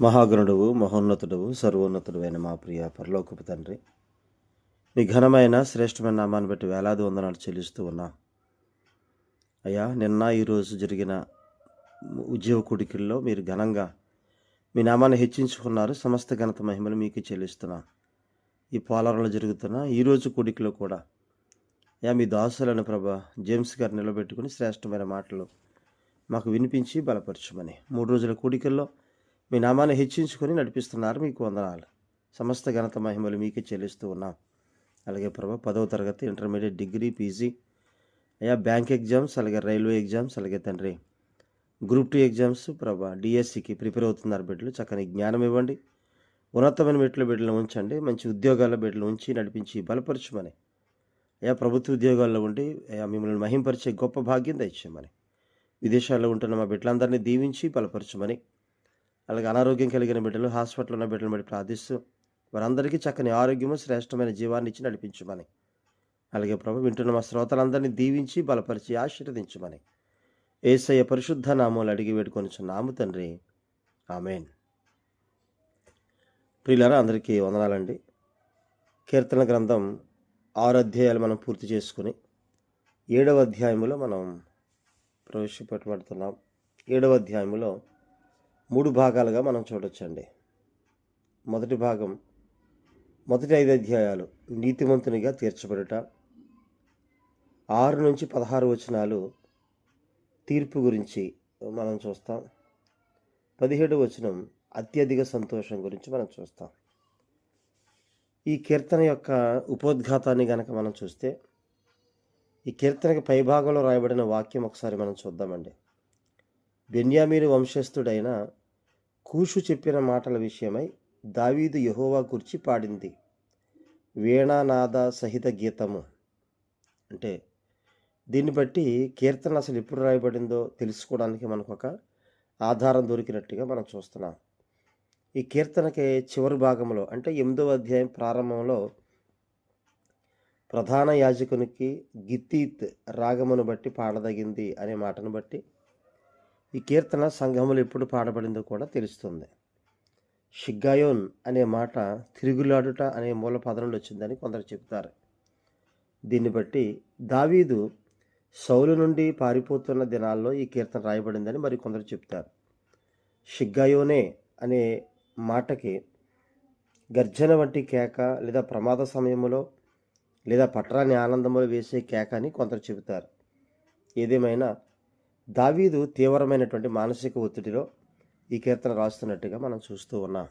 మహాగణుడువు మహోన్నతుడువు సర్వోన్నతుడు అయిన మా ప్రియ పరలోకపు తండ్రి మీ ఘనమైన శ్రేష్టమైన నామాన్ని బట్టి వేలాది వందనాలు చెల్లిస్తూ ఉన్నా. అయ్యా నిన్న ఈరోజు జరిగిన ఉద్యోగ కుడికిల్లో మీరు ఘనంగా మీ నామాన్ని హెచ్చించుకున్నారు. సమస్త ఘనత మహిమలు మీకు చెల్లిస్తున్నాం. ఈ పోలవరంలో జరుగుతున్న ఈరోజు కుడికిలో కూడా అయ్యా మీ దాసులను ప్రభా జేమ్స్ గారు నిలబెట్టుకుని శ్రేష్టమైన మాటలు మాకు వినిపించి బలపరచమని. మూడు రోజుల కూడికల్లో మీ నామాన్ని హెచ్చించుకొని నడిపిస్తున్నారు మీకు వందనాలు. సమస్త ఘనత మహిమలు మీకే చెల్లిస్తూ ఉన్నాం. అలాగే ప్రభా పదవ తరగతి ఇంటర్మీడియట్ డిగ్రీ పీజీ అయ్యా బ్యాంక్ ఎగ్జామ్స్ అలాగే రైల్వే ఎగ్జామ్స్ అలాగే తండ్రి గ్రూప్ టూ ఎగ్జామ్స్ ప్రభా డిఎస్సికి ప్రిపేర్ అవుతున్నారు బిడ్డలు. చక్కని జ్ఞానం ఇవ్వండి. ఉన్నతమైన మెట్ల బిడ్డలు ఉంచండి. మంచి ఉద్యోగాల బిడ్డలు ఉంచి నడిపించి బలపరచమని. అయా ప్రభుత్వ ఉద్యోగాల్లో ఉండి అయా మిమ్మల్ని మహింపరిచే గొప్ప భాగ్యం దయచేయమని. విదేశాల్లో ఉంటున్న మా బిడ్డలందరినీ దీవించి బలపరచమని. అలాగే అనారోగ్యం కలిగిన బిడ్డలు హాస్పిటల్ ఉన్న బిడ్డలను బట్టి ప్రార్థిస్తూ వారందరికీ చక్కని ఆరోగ్యము శ్రేష్టమైన జీవాన్ని ఇచ్చి నడిపించమని. అలాగే ప్రభు వింటున్న మా శ్రోతలందరినీ దీవించి బలపరిచి ఆశీర్వదించమని. ఏసయ్య పరిశుద్ధ నామాలు అడిగి వేడుకొని నాము తండ్రి. ఆమెన్. ప్రియులారా అందరికీ వందనాలండి. కీర్తన గ్రంథం ఆరు అధ్యాయాలు మనం పూర్తి చేసుకుని ఏడవ అధ్యాయములో మనం ప్రవేశపెట్టబడుతున్నాం. ఏడవ అధ్యాయములో మూడు భాగాలుగా మనం చూడొచ్చండి. మొదటి భాగం మొదటి ఐదు అధ్యాయాలు నీతిమంతునిగా తీర్చబడుట. ఆరు నుంచి పదహారు వచనాలు తీర్పు గురించి మనం చూస్తాం. పదిహేడు వచనం అత్యధిక సంతోషం గురించి మనం చూస్తాం. ఈ కీర్తన యొక్క ఉపోద్ఘాతాన్ని గనక మనం చూస్తే ఈ కీర్తనకి పైభాగంలో రాయబడిన వాక్యం ఒకసారి మనం చూద్దామండి. బెన్యామీరు వంశస్థుడైన కూషు చెప్పిన మాటల విషయమై దావీదు యహోవా గురించి పాడింది. వీణానాద సహిత గీతము. అంటే దీన్ని బట్టి కీర్తన అసలు ఎప్పుడు రాయబడిందో తెలుసుకోవడానికి మనకు ఒక ఆధారం దొరికినట్టుగా మనం చూస్తున్నాం. ఈ కీర్తనకి చివరి భాగంలో అంటే ఎనిమిదవ అధ్యాయం ప్రారంభంలో ప్రధాన యాజకునికి గిత్తీత్ రాగమును బట్టి పాడదగింది అనే మాటను బట్టి ఈ కీర్తన సంఘములు ఎప్పుడు పాడబడిందో కూడా తెలుస్తుంది. షిగ్గాయోన్ అనే మాట తిరుగులాడుట అనే మూల పదంలో వచ్చిందని కొందరు చెబుతారు. దీన్ని బట్టి దావీదు సౌలు నుండి పారిపోతున్న దినాల్లో ఈ కీర్తన రాయబడిందని మరి కొందరు చెప్తారు షిగ్గాయోనే అనే మాటకి గర్జన వంటి కేక లేదా ప్రమాద సమయంలో లేదా పట్టరాని ఆనందంలో వేసే కేక అని కొందరు చెబుతారు. ఏదేమైనా దావీదు తీవ్రమైనటువంటి మానసిక ఒత్తిడిలో ఈ కీర్తన రాస్తున్నట్టుగా మనం చూస్తూ ఉన్నాం.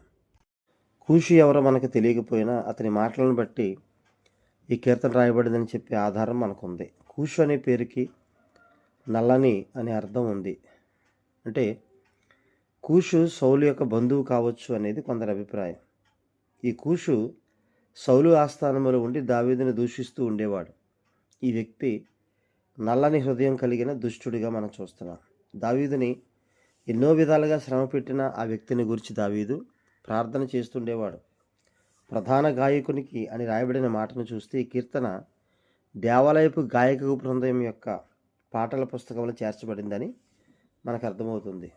కూషి ఎవరో మనకు తెలియకపోయినా అతని మాటలను బట్టి ఈ కీర్తన రాయబడిందని చెప్పే ఆధారం మనకుంది. కూషు అనే పేరుకి నల్లని అనే అర్థం ఉంది. అంటే కూషు సౌలు యొక్క బంధువు కావచ్చు అనేది కొందరి అభిప్రాయం. ఈ కూషు సౌలు ఆస్థానంలో ఉండి దావీదుని దూషిస్తూ ఉండేవాడు. ఈ వ్యక్తి నల్లని హృదయం కలిగిన దుష్టుడిగా మనం చూస్తున్నాం. దావీదుని ఎన్నో విధాలుగా శ్రమ పెట్టిన ఆ వ్యక్తిని గురించి దావీదు ప్రార్థన చేస్తుండేవాడు. ప్రధాన గాయకునికి అని రాయబడిన మాటను చూస్తే ఈ కీర్తన దేవాలయపు గాయక బృందం యొక్క పాటల పుస్తకంలో చేర్చబడిందని మనకు అర్థమవుతుంది.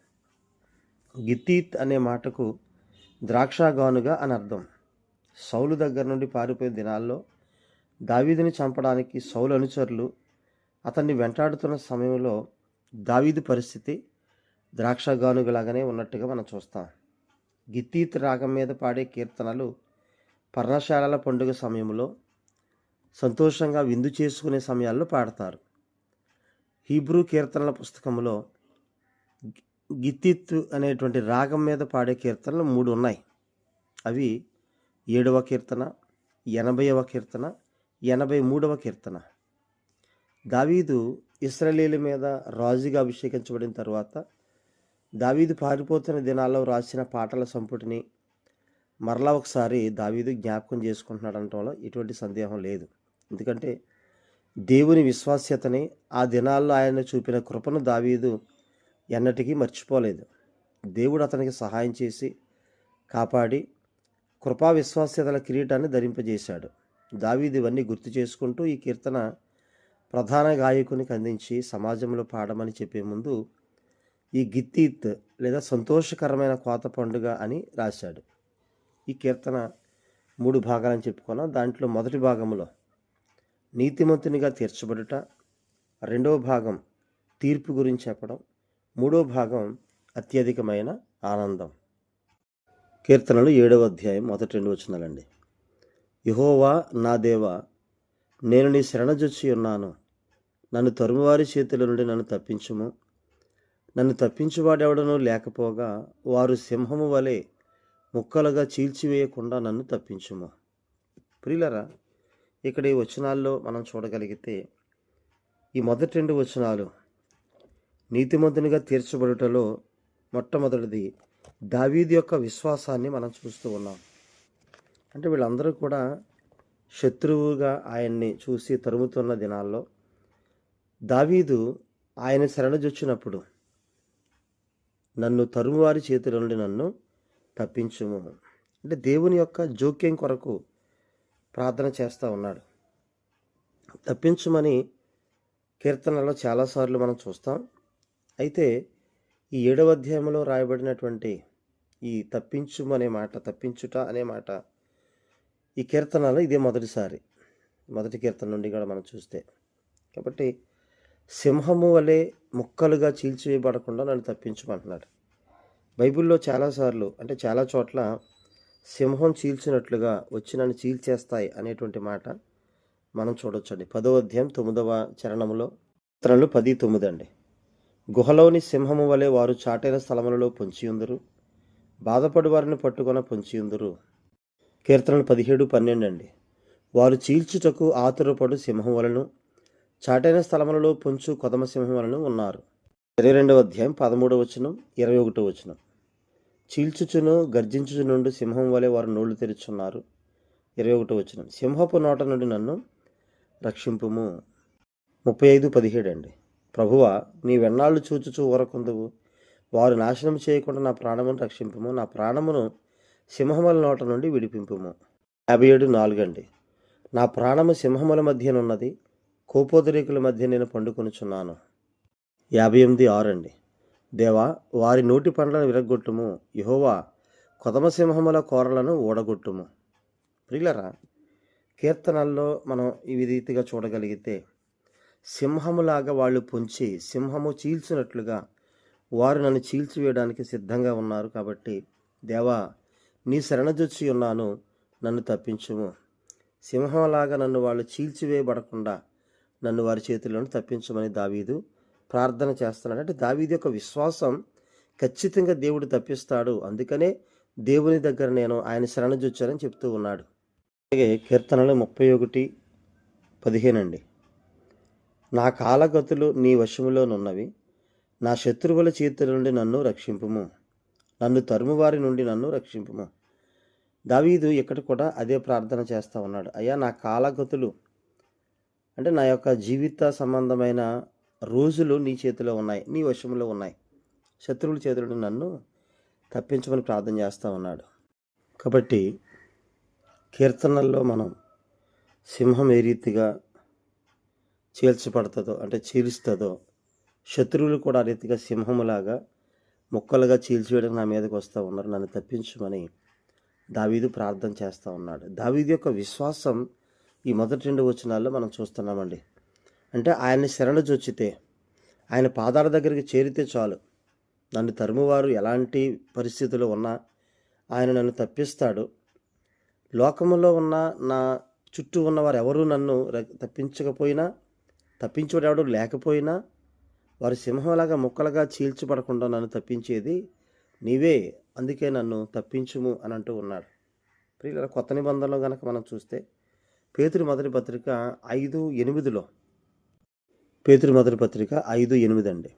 గిత్తీత్ అనే మాటకు ద్రాక్షగానుగా అని అర్థం. సౌలు దగ్గర నుండి పారిపోయిన దినాల్లో దావీదుని చంపడానికి సౌలు అనుచరులు అతన్ని వెంటాడుతున్న సమయంలో దావీదు పరిస్థితి ద్రాక్షగానుగలాగానే ఉన్నట్టుగా మనం చూస్తాం. గిత్తీత్ రాగం మీద పాడే కీర్తనలు పర్ణశాలల పండుగ సమయంలో సంతోషంగా విందు చేసుకునే సమయాల్లో పాడతారు. హీబ్రూ కీర్తనల పుస్తకంలో గిత్తిత్ అనేటువంటి రాగం మీద పాడే కీర్తనలు మూడు ఉన్నాయి. అవి ఏడవ కీర్తన ఎనభైవ కీర్తన ఎనభై మూడవ కీర్తన. దావీదు ఇస్రాయేలీల మీద రాజుగా అభిషేకించబడిన తర్వాత దావీదు పారిపోతున్న దినాల్లో రాసిన పాటల సంపుటిని మరలా ఒకసారి దావీదు జ్ఞాపకం చేసుకుంటున్నాడు అనటంలో ఎటువంటి సందేహం లేదు. ఎందుకంటే దేవుని విశ్వాస్యతని ఆ దినాల్లో ఆయన చూపిన కృపను దావీదు ఎన్నటికీ మర్చిపోలేదు. దేవుడు అతనికి సహాయం చేసి కాపాడి కృపా విశ్వాస్యతల కిరీటాన్ని ధరింపజేశాడు. దావీదు ఇవన్నీ గుర్తు చేసుకుంటూ ఈ కీర్తన ప్రధాన గాయకునికి అందించి సమాజంలో పాడమని చెప్పే ముందు ఈ గిత్తీత్ లేదా సంతోషకరమైన కోత పండుగ అని రాశాడు. ఈ కీర్తన మూడు భాగాలని చెప్పుకున్నాం. దాంట్లో మొదటి భాగంలో నీతిమంతునిగా తీర్చబడుట రెండవ భాగం తీర్పు గురించి చెప్పడం మూడో భాగం అత్యధికమైన ఆనందం. కీర్తనలు ఏడవ అధ్యాయం మొదటి రెండు వచనాలండి. యహోవా నా దేవా నేను నీ శరణజొచ్చి ఉన్నాను. నన్ను తరుమువారి చేతుల నుండి నన్ను తప్పించుము. నన్ను తప్పించువాడెవడనూ లేకపోగా వారు సింహము వలె ముక్కలుగా చీల్చివేయకుండా నన్ను తప్పించుము. ప్రియులరా ఇక్కడ ఈ వచనాల్లో మనం చూడగలిగితే ఈ మొదటి రెండు వచనాలు నీతిమంతునిగా తీర్చబడుటలో మొట్టమొదటిది దావీది యొక్క విశ్వాసాన్ని మనం చూస్తూ ఉన్నాం. అంటే వీళ్ళందరూ కూడా శత్రువుగా ఆయన్ని చూసి తరుముతున్న దినాల్లో దావీదు ఆయన శరణజొచ్చినప్పుడు నన్ను తరుమువారి చేతుల నుండి నన్ను తప్పించుము. అంటే దేవుని యొక్క జోక్యం కొరకు ప్రార్థన చేస్తూ ఉన్నాడు. తప్పించుమని కీర్తనలో చాలాసార్లు మనం చూస్తాం. అయితే ఈ ఏడవ అధ్యాయంలో రాయబడినటువంటి ఈ తప్పించుము అనే మాట తప్పించుట అనే మాట ఈ కీర్తనలో ఇదే మొదటిసారి మొదటి కీర్తన నుండి కూడా మనం చూస్తే. కాబట్టి సింహము వలె ముక్కలుగా చీల్చివేయబడకుండా నన్ను తప్పించమంటున్నాడు. బైబిల్లో చాలాసార్లు అంటే చాలా చోట్ల సింహం చీల్చినట్లుగా వచ్చి నన్ను చీల్చేస్తాయి అనేటువంటి మాట మనం చూడొచ్చండి. పదో అధ్యాయం తొమ్మిదవ చరణంలో చిత్రంలో పది తొమ్మిది అండి. గుహలోని సింహము వలె వారు చాటైన స్థలములలో పొంచియుందరు బాధపడి వారిని పట్టుకొన పొంచియుందరు కీర్తనలు పదిహేడు పన్నెండు అండి. వారు చీల్చుటకు ఆతురపడు సింహం వలను చాటైన స్థలములలో పొంచు కొదమ ఉన్నారు. ఇరవై రెండవ అధ్యాయం పదమూడవ వచనం ఇరవై ఒకటో వచనం. చీల్చుచును గర్జించుచు నుండి సింహం వలె వారు నోళ్ళు తెరుచున్నారు. ఇరవై ఒకటో వచనం. సింహపు నోట నుండి నన్ను రక్షింపుము. ముప్పై ఐదు పదిహేడు అండి. ప్రభువ నీ వెన్నాళ్ళు చూచుచూ ఊరకుందువు. వారు నాశనం చేయకుండా నా ప్రాణమును రక్షింపుము. నా ప్రాణమును సింహముల నోట నుండి విడిపింపుము. యాభై ఏడు నాలుగు అండి. నా ప్రాణము సింహముల మధ్యనున్నది. కోపోదరీకుల మధ్య నేను పండుకొనుచున్నాను. యాభై ఎనిమిది ఆరు అండి దేవా వారి నోటి పండ్లను విరగొట్టుము యహోవా కొదమ సింహముల కోరలను ఓడగొట్టుము ప్రియులరా కీర్తనల్లో మనం ఈ రీతిగా చూడగలిగితే సింహములాగా వాళ్ళు పొంచి సింహము చీల్చినట్లుగా వారు నన్ను చీల్చివేయడానికి సిద్ధంగా ఉన్నారు కాబట్టి దేవా నీ శరణజొచ్చి ఉన్నాను నన్ను తప్పించుము. సింహంలాగా నన్ను వాళ్ళు చీల్చివేయబడకుండా నన్ను వారి చేతిలోను తప్పించమని దావీదు ప్రార్థన చేస్తున్నాడు. అంటే దావీదు యొక్క విశ్వాసం ఖచ్చితంగా దేవుడు తప్పిస్తాడు. అందుకనే దేవుని దగ్గర నేను ఆయన శరణజొచ్చానని చెప్తూ ఉన్నాడు. అలాగే కీర్తనలు ముప్పై ఒకటి పదిహేను అండి. నా కాలగతులు నీ వశములోనున్నవి. నా శత్రువుల చేతుల నుండి నన్ను రక్షింపుము. నన్ను తరుమువారి నుండి నన్ను రక్షింపుము. దావీదు ఇక్కడ కూడా అదే ప్రార్థన చేస్తూ ఉన్నాడు. అయ్యా నా కాలగతులు అంటే నా యొక్క జీవిత సంబంధమైన రోజులు నీ చేతిలో ఉన్నాయి నీ వశంలో ఉన్నాయి. శత్రువుల చేతులను నన్ను తప్పించమని ప్రార్థన చేస్తూ ఉన్నాడు. కాబట్టి కీర్తనల్లో మనం సింహం ఏ రీతిగా చీల్చబడుతుందో అంటే చీలుస్తుందో శత్రువులు కూడా ఆ రీతిగా సింహములాగా ముక్కలుగా చీల్చివేయడం నా మీదకి వస్తూ ఉన్నారు. నన్ను తప్పించమని దావీదు ప్రార్థన చేస్తూ ఉన్నాడు. దావీదు యొక్క విశ్వాసం ఈ మొదటి రెండు వచనాల్లో మనం చూస్తున్నామండి. అంటే ఆయన్ని శరణు చొచ్చితే ఆయన పాదాల దగ్గరికి చేరితే చాలు. నన్ను తరుమువారు ఎలాంటి పరిస్థితులు ఉన్నా ఆయన నన్ను తప్పిస్తాడు. లోకములో ఉన్న నా చుట్టూ ఉన్నవారు ఎవరు నన్ను తప్పించకపోయినా తప్పించేవాడు లేకపోయినా వారి సింహంలాగా ముక్కలుగా చీల్చిపడకుండా నన్ను తప్పించేది నీవే అందుకే నన్ను తప్పించుము అని అంటూ ఉన్నాడు. ప్రియుల కొత్త నిబంధనలో కనుక మనం చూస్తే పేతురు మొదటి పత్రిక ఐదు ఎనిమిదిలో. పేతురు మొదటి పత్రిక ఐదు ఎనిమిది అండి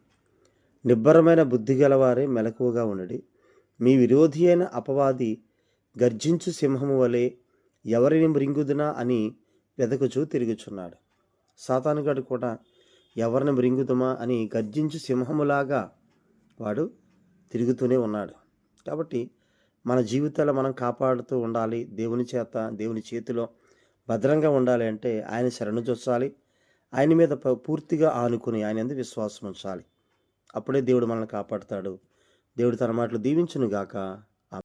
నిబ్బరమైన బుద్ధి గలవారే మెలకువగా ఉండడి మీ విరోధి అయిన అపవాది గర్జించు సింహము వలె ఎవరిని మృంగుదునా అని వెదకుచూ తిరుగుచున్నాడు. సాతానుగాడు కూడా ఎవరిని మృంగుదుమా అని గర్జించు సింహములాగా వాడు తిరుగుతూనే ఉన్నాడు. కాబట్టి మన జీవితాలు మనం కాపాడుతూ ఉండాలి. దేవుని చేత దేవుని చేతిలో భద్రంగా ఉండాలి అంటే ఆయన శరణు చొచ్చాలి ఆయన మీద ప- పూర్తిగా ఆనుకుని ఆయన ఎందు విశ్వాసం ఉంచాలి. అప్పుడే దేవుడు మనల్ని కాపాడుతాడు. దేవుడు తన మాటలు దీవించును గాక